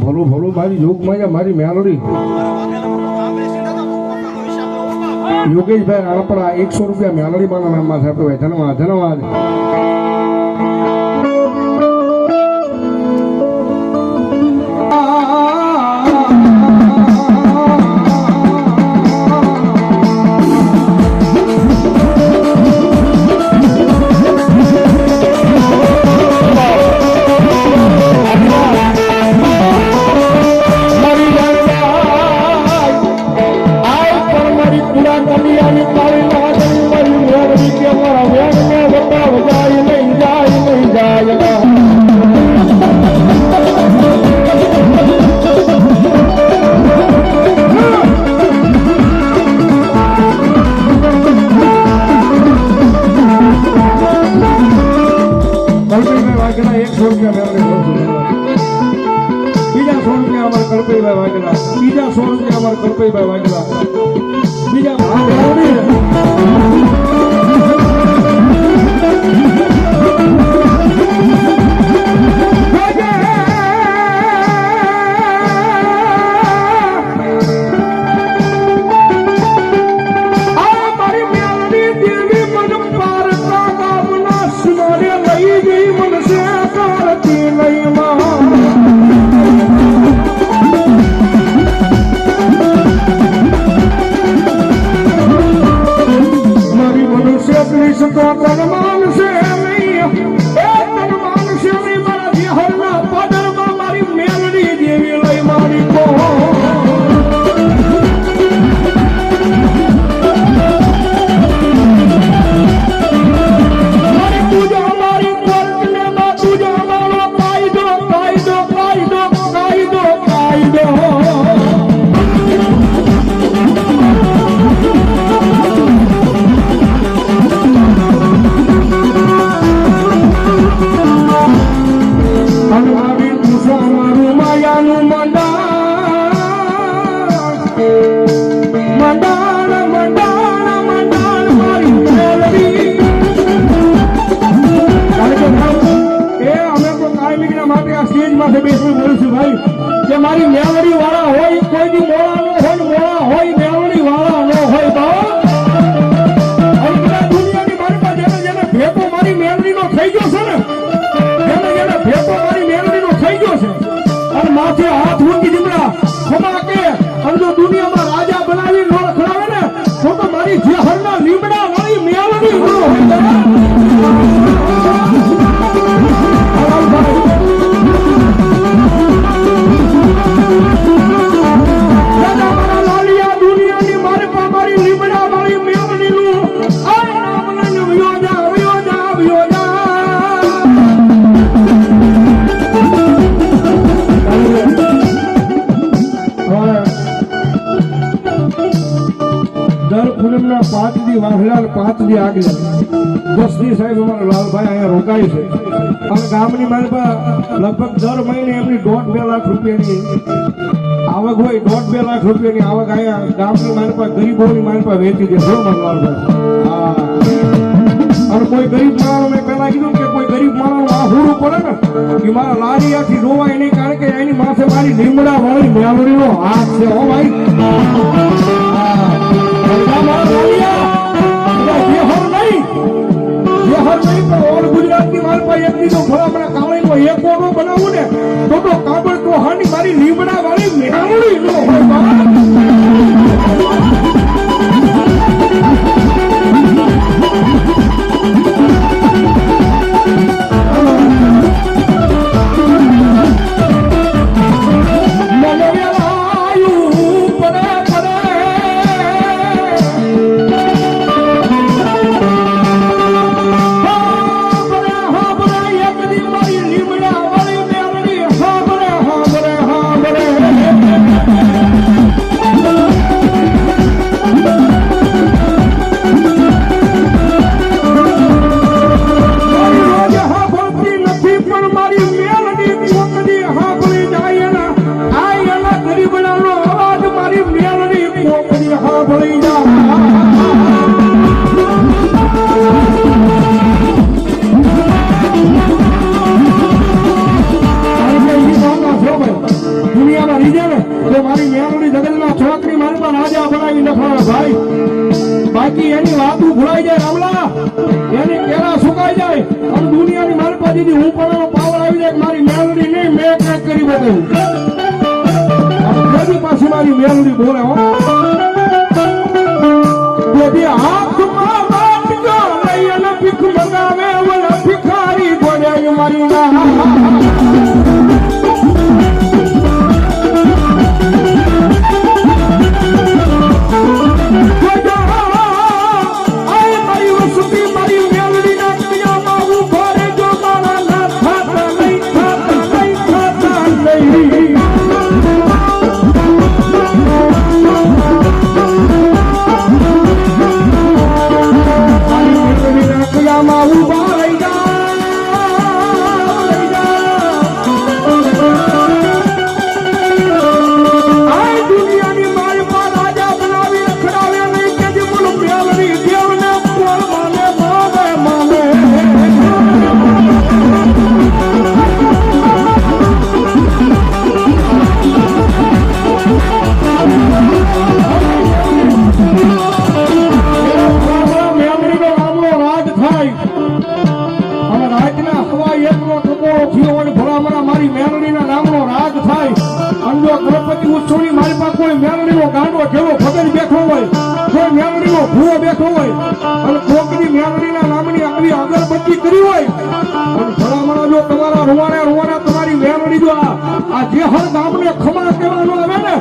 ભલું ભલું મારી યોગમાં મારી મેલડી. યોગેશભાઈ રાણપડા, એકસો રૂપિયા મેલડી માના નામમાં થતો હોય ધન્યવાદ ધન્યવાદ. દી અને પાંચ આગળ દસ સાહેબ અમારા લાલભાઈ અહીંયા રોકાય છે. અને ગામની મારી લગભગ દર મહિને એમની દોઢ બે લાખ રૂપિયાની આવક હોય, દોઢ બે લાખ રૂપિયાની આવક અહીંયા ગામની માલપા, ગરીબોની માલપા વેચી દે જો મારા લાલભાઈ. અને કોઈ ગરીબ માણસ, મેં પહેલા કીધું કે કોઈ ગરીબ માણસ આ હુરું પડે ને, કે મારા લારીયાથી રોવાય નહીં કારણ કે એની માથે મારી લીમડા વાળી મેલડીનો હાથ છે. હો ભાઈ. જેહર નહીં પણ ઓલ ગુજરાતની મારી પાસે એક ઓળો બનાવું ને, તો તો કાબળ કોહાની મારી લીમડા વાળી મેલડી નો હોય ભૂલાઈ જાય રામલા એની કેળા સુકાઈ જાય. અને દુનિયાની મારી પાસેથી હું પણ એનો પાવર આવી જાય મારી મેલડી નહીં, મેં ક્યાંક કરી બતાવ્યું બધી પાછી મારી મેલડી બોલે હો. ભિખારી બોલ્યા મારી ના. કોઈ મેલડીનો ગાંડો જેવો ભગન બેઠો હોય, કોઈ મેલડીનો ભૂવો બેઠો હોય, અને કોકની મેલડીના નામની આવી અગરબત્તી કરી હોય, અને ભલામણા જો તમારા રૂવાણા રૂવાણા તમારી મેલડી જો આ જે હર ગામને ખમા કહેવાનું આવે ને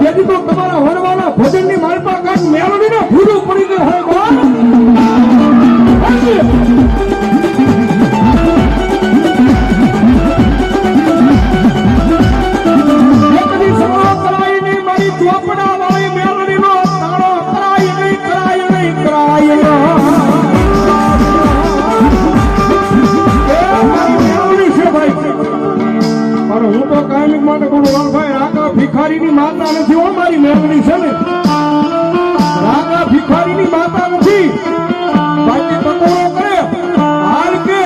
તેથી તો તમારા વરવાના ભજનની માલપા કાંઈ મેલડીને ભૂરું પડી ગયું હોય ભિખારીની માતા નથી હો, મારી મેળવણી છે ને. રાગા ભિખારીની માતા નથી. બાકી પકોડો કરે હાલ કે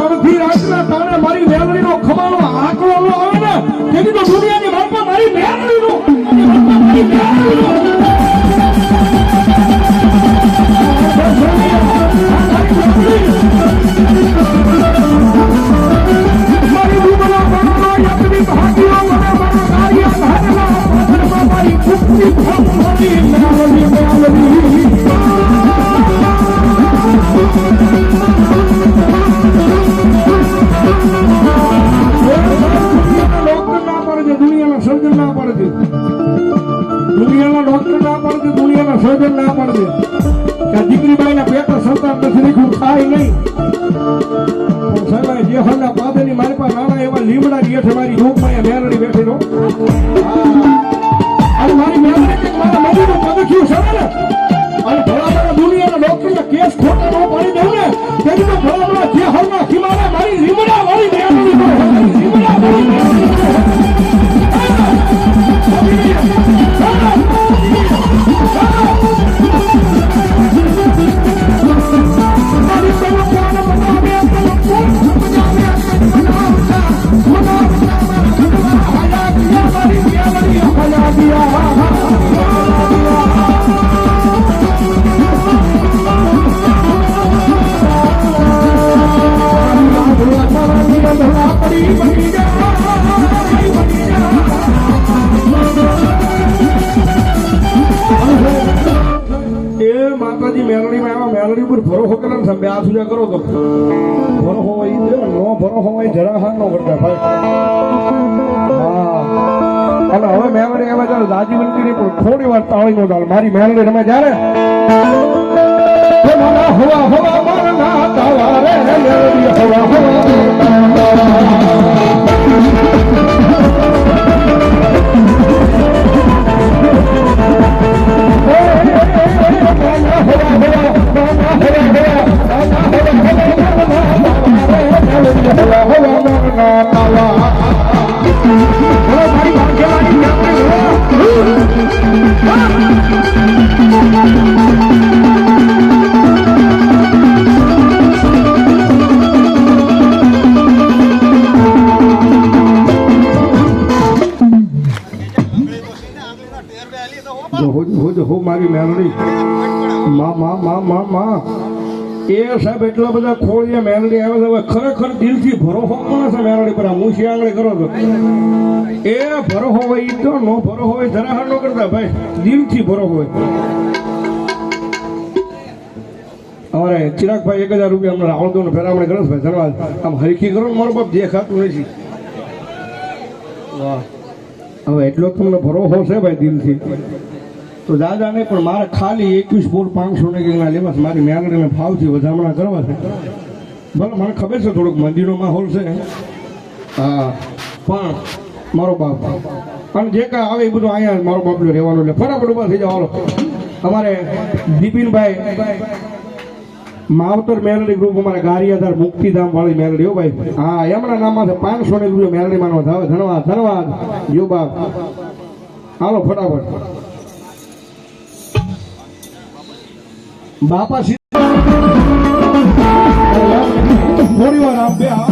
અડધી રાતના તાણે મારી મેલડીનો ખમાનો આંકડો આવે ને, તેની તો દુનિયાની માલપા મારી મેલડીનો મારી મેલડીનો દુનિયાના ડોક્ટરના માતાજી મેલડીમાં આવ્યા, મેલડી ઉપર ભરોસો કરે ને બે હાથ ઊંચા કરો તો. ભરોસો હોય નો ભરોસો હોય, જરા હાથ નો કરતા ભાઈ અને હવે મેલડી આવે ત્યારે દાદી બનતી પણ થોડી વાર તાળી નો ડાલ મારી મેલડી રમે જ્યારે? હે હવા હવા મારા ના તાવા રે મેલડી હવા હવા. જો એ સાહેબ એટલા બધા ખોળીએ મેલડી આવે છે. ખરેખર દિલથી ભરોસો કોને છે મેલડી પર? હું શિયાંગળી કરો છો. એ ભરોસો હોય એ તો નો ભરોસો હોય, જરા નો કરતા ભાઈ. દિલથી ભરોસો હોય. અમારે ચિરાગભાઈ એક હજાર રૂપિયા અમને રાવણ દોને ફેરામણી કરો ભાઈ ધન્યવાદ આમ હરખી કરો મારો બાપ દેખાતું નથી. વાહ. હવે એટલો તમને ભરોસો છે ભાઈ, દિલથી. તો દાદા નહીં પણ મારે ખાલી એકવીસ બોલ પાંચસો ને કંઈક લેવા છે મારી મેળવીને ભાવથી વધામણા કરવા છે. ભલે મને ખબર છે થોડુંક મંદિરનો માહોલ છે. હા, પણ મારો બાપ. અને જે કાંઈ આવે એ બધું અહીંયા મારો બાપલો રહેવાનું એટલે ફટાફટ ઊભા થઈ જાવ. અમારે બિપિનભાઈ માવતર મેલડી ગ્રુપ, અમારે ગારિયાધાર મુક્તિધામ વાળી મેલડી. હો ભાઈ, હા, એમના નામમાં પાંચસો ને રૂપિયા મેલડી માનો ધન્યવાદ ધન્યવાદ જો બાપ. હાલો, ફટાફટ. બાપા થોડી વાર આમ